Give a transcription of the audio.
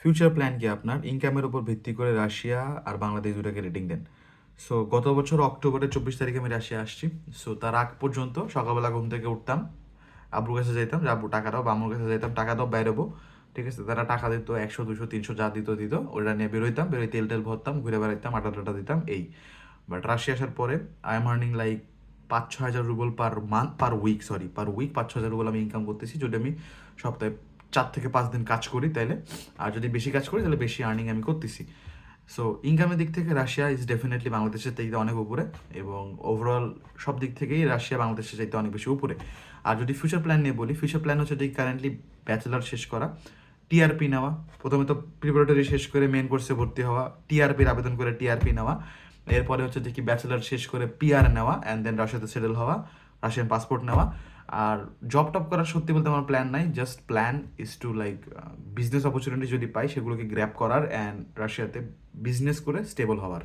Future plan কি আপনার? ইনকামের উপর ভিত্তি করে রাশিয়া আর বাংলাদেশ দুটাকে রেটিং দেন। সো গত বছর অক্টোবরের চব্বিশ তারিখে আমি রাশিয়া আসছি। সো তার আগ পর্যন্ত সকালবেলা ঘুম থেকে উঠতাম, আব্বুর কাছে যাইতাম, যে, আব্বু, টাকা দাও, বা আম্মুর কাছে যাইতাম, টাকা দাও বেরোবো ঠিক আছে, তারা টাকা দিত, একশো, দুশো, তিনশো, যা দিত দিত। ওটা নিয়ে বেরোইতাম, বেরোই তেল টেল ভরতাম, ঘুরে বেড়াইতাম আটা টাটা দিতাম, এই। বাট রাশিয়া আসার পরে আই এম আর্নিং লাইক পাঁচ ছ হাজার rouble per month per week sorry per week পাঁচ ছ হাজার রুবল আমি ইনকাম করতেছি, যদি আমি সপ্তাহে চার থেকে পাঁচ দিন কাজ করি তাইলে। আর যদি বেশি কাজ করি, তাহলে বেশি আর্নিং আমি করতেছি। সো ইনকামের দিক থেকে রাশিয়া ইজ ডেফিনেটলি বাংলাদেশের চাইতে অনেক উপরে এবং ওভারঅল সব দিক থেকেই রাশিয়া বাংলাদেশের চাইতে অনেক বেশি উপরে। আর যদি ফিউচার প্ল্যান নিয়ে বলি ফিউচার প্ল্যান হচ্ছে যে কারেন্টলি ব্যাচেলার শেষ করা টিআরপি নেওয়া। প্রথমে তো প্রিপারেটরি শেষ করে মেন কোর্সে ভর্তি হওয়া টিআরপির আবেদন করে টিআরপি নেওয়া। এরপরে হচ্ছে যে কি ব্যাচেলার শেষ করে পিআর নেওয়া অ্যান্ড দেন রাশিয়াতে সেটেল হওয়া রাশিয়ান পাসপোর্ট নেওয়া। আর জব টপ করার সত্যি বলতে আমার প্ল্যান নাই। Just plan is to like business opportunity যদি পাই, সেগুলোকে গ্র্যাপ করার অ্যান্ড রাশিয়াতে বিজনেস করে স্টেবল হওয়ার।